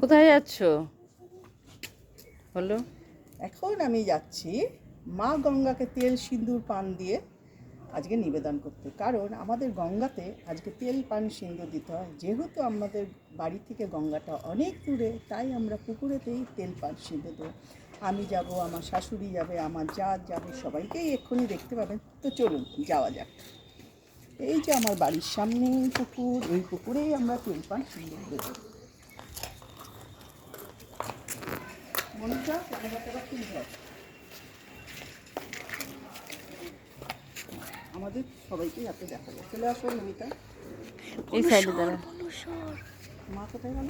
কোথায় যাচ্ছ? হলো এখন আমি যাচ্ছি মা গঙ্গাকে তেল, সিঁদুর, পান দিয়ে আজকে নিবেদন করতে। কারণ আমাদের গঙ্গাতে আজকে তেল, পান, সিঁদুর দিতে হয়। যেহেতু আমাদের বাড়ি থেকে গঙ্গাটা অনেক দূরে, তাই আমরা পুকুরেতেই তেল, পান, সিঁদুর দেবো। আমি যাব, আমার শাশুড়ি যাবে, আমার যা যাবে সবাইকেই এক্ষুনি দেখতে পাবেন। তো চলুন, যাওয়া যাক। এই যে আমার বাড়ির সামনে পুকুর ওই পুকুরেই আমরা তেল পান সিঁদুর দেবো মনটা আমাদের সবাইকে যাতে দেখা যায়। চলে আসো নমিতা। এই সাইডে দাঁড়া মা কোথায় গেল?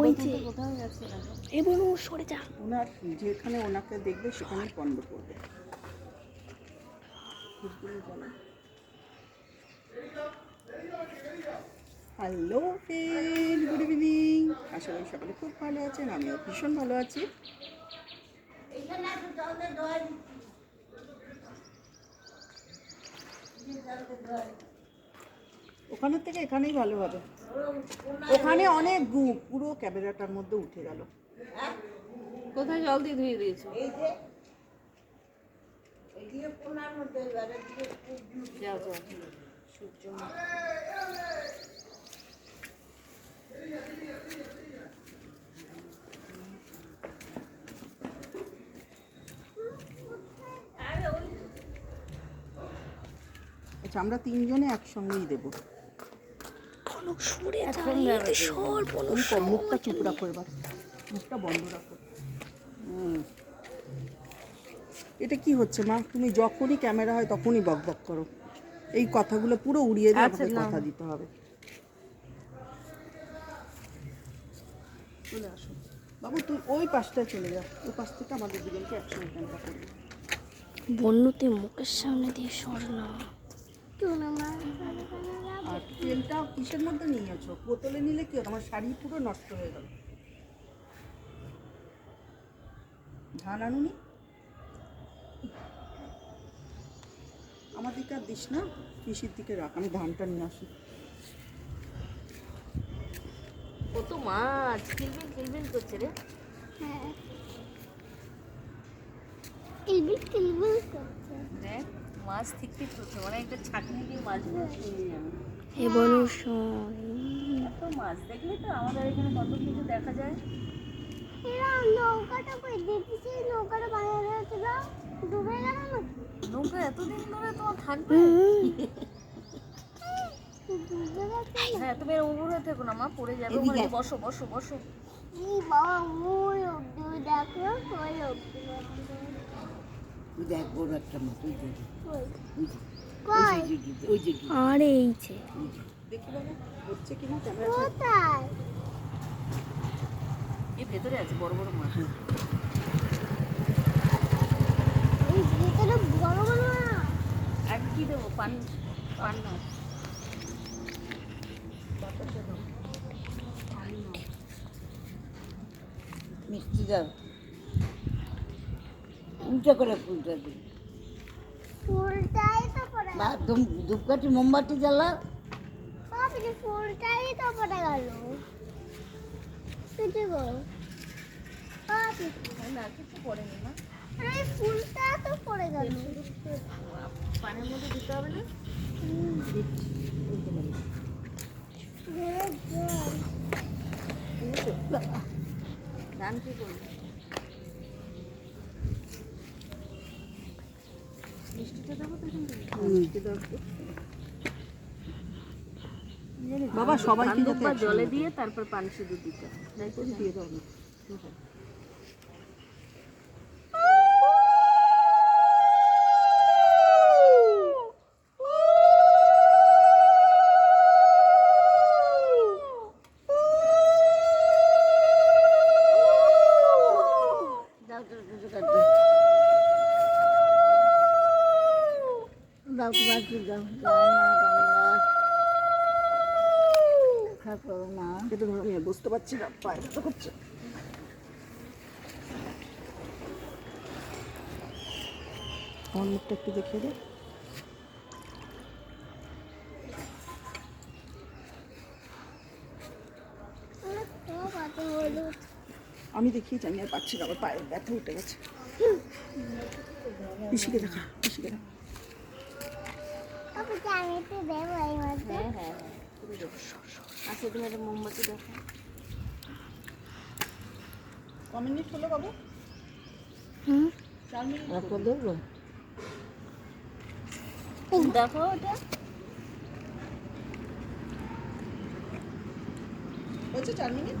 ওই যে। কোথায় গেছে? এই সরে যা। ওনার যেখানে ওনাকে দেখবে সেখানেই পণ্ড করবে। হ্যালো ফ্রেন্ড গুড ইভিনিং আশা করি সকলে খুব ভালো আছেন আমিও ভীষণ ভালো আছি। ওখানের থেকে এখানেই ভালো হবে। ওখানে অনেক গু পুরো ক্যামেরাটার মধ্যে উঠে গেল। কোথায় জল দিয়ে ধুয়ে দিয়েছ? যাও যাও। সূর্য আচ্ছা আমরা তিনজনে একসঙ্গেই দেবো। সরে। সর মুখটা চুপ রাখো এবার। মুখটা বন্ধ রাখো। হুম। এটা কি হচ্ছে মা? তুমি যখনই ক্যামেরা হয় তখনই বক বক করো। এই কথাগুলো পুরো উড়িয়ে দিয়ে আচ্ছা। কথা দিতে হবে। চলে আসো। বাবু তুই ওই পাশটায় চলে যা। ওই পাশ থেকে আমাদের দুজনকে একসঙ্গে ক্যামেরা করবি বন্যতে মুখের সামনে দিয়ে সর না। আর তেলটা কিসের মধ্যে নিয়েছো বোতলে নিলে কি? আমার শাড়ি পুরো নষ্ট হয়ে গেল। ধান আনুনি? আমার দিকে আর দিস না। পিসির দিকে রাখ। আমি ধানটা নিয়ে আসি। কত মাছ কিলবিল কিলবিল করছে রে। কিলবিল কিলবিল করছে। দেখ মাছ ঠিক ঠিক করছে মানে একটা ছাকনি দিয়ে মাছগুলো নিয়ে যাবে হে বলু সর এত মাছ দেখলে তো? আমাদের এখানে কত কিছু দেখা যায়। এরা নৌকাটা কই? দেখেছি নৌকাটা বানিয়ে রেখেছিল ডুবে গেল নৌকা? এতদিন ধরে তোমার থাকবে? হ্যাঁ তুমি এর উবুর হয়ে থেকো না মা পড়ে যাবে। ওখানে বসো বসো বসো। এই দেখো বড় একটা মাছ আরে এই যে। দেখি বাবু হচ্ছে কিনা কোথায়? এই ভেতরে আছে বড় বড় মাছ এই ভিতরে বড় বড় না আর কি দেবো? পান পান না মিষ্টি দাও উল্টো করে ফুলটা দিই। ফুলটাই তো পড়ে বা ধূপ ধূপকাঠি মোমবাতি জ্বালা বাবা ফুলটাই তো পড়ে গেল। কিছু গো। না কিছু পড়েনি মা। আরে ফুলটা তো পড়ে গেল। পানের মধ্যে দিতে হবে না? কি করব? মিষ্টিটা দেবো তো এখান থেকে? বাবা একসঙ্গে জলে দিয়ে তারপর পানি শুধু দিতে। দিয়ে দাও না দাও বাকি দাও ধরো আমি বুঝতে পারছি না পায়ে তো করছে আমার একটু দেখিয়ে দে। আমি দেখিয়েছি আমি আর পাচ্ছি না আমার পায়ের ব্যথা উঠে গেছে। পিসিকে দেখা পিসিকে দেখা। হ্যাঁ হ্যাঁ হ্যাঁ। আচ্ছা তুমি একটা মোমবাতি দেখো। ক মিনিট হলো বাবু হুম? চার মিনিট দেখো ওটা। হয়েছে চার মিনিট?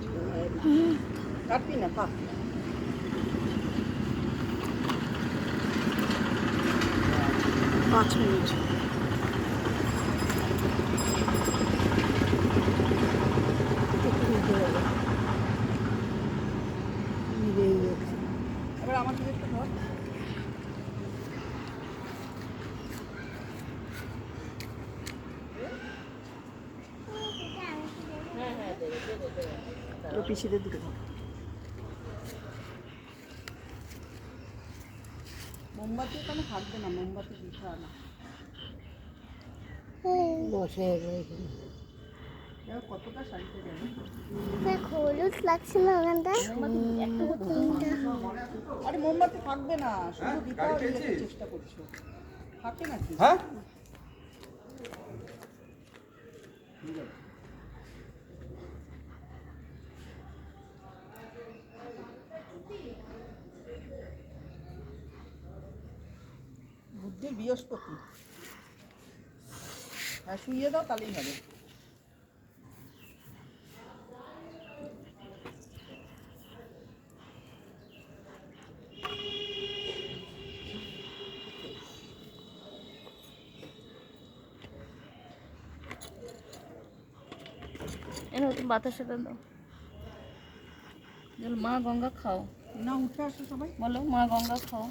কাটবি না পা পাঁচ মিনিট এবার আমার দিকে একটু ধর। হ্যাঁ হ্যাঁ পিসিদের দিকে ধর। মোমবাতি ওখানে থাকবে না? মোমবাতি দিতে হয় না। বসে এবার কতটা শাড়িতে যাবে দেখ হলুদ লাগছে না ওখানটায়? আরে মোমবাতি থাকবে না শুধু দিতে হবে চেষ্টা করছ। থাকে নাকি? হ্যাঁ? বুদ্ধির বৃহস্পতি। হ্যাঁ শুইয়ে দাও তাহলেই হবে। বাতাসাটা দাও। বলো মা গঙ্গা খাও। না উঠে আসো সবাই। বলো মা গঙ্গা খাও।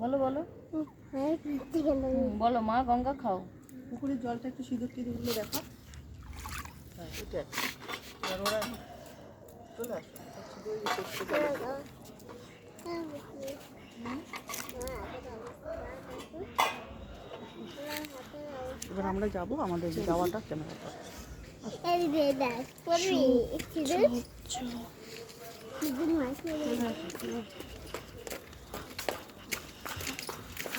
বলো বলো। হ্যাঁ বলো মা গঙ্গা খাও। পুকুরের জলটা একটু সিঁদুর টিঁদুরগুলো দেখা। এবার আমরা যাব আমাদের যে যাওয়াটা ক্যামেরা এই যে দেখ করবি সিঁদুর? সিঁদুর মাছ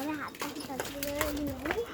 আমি হাতটা তাড়াতাড়ি করে নিয়ে অফ করে দে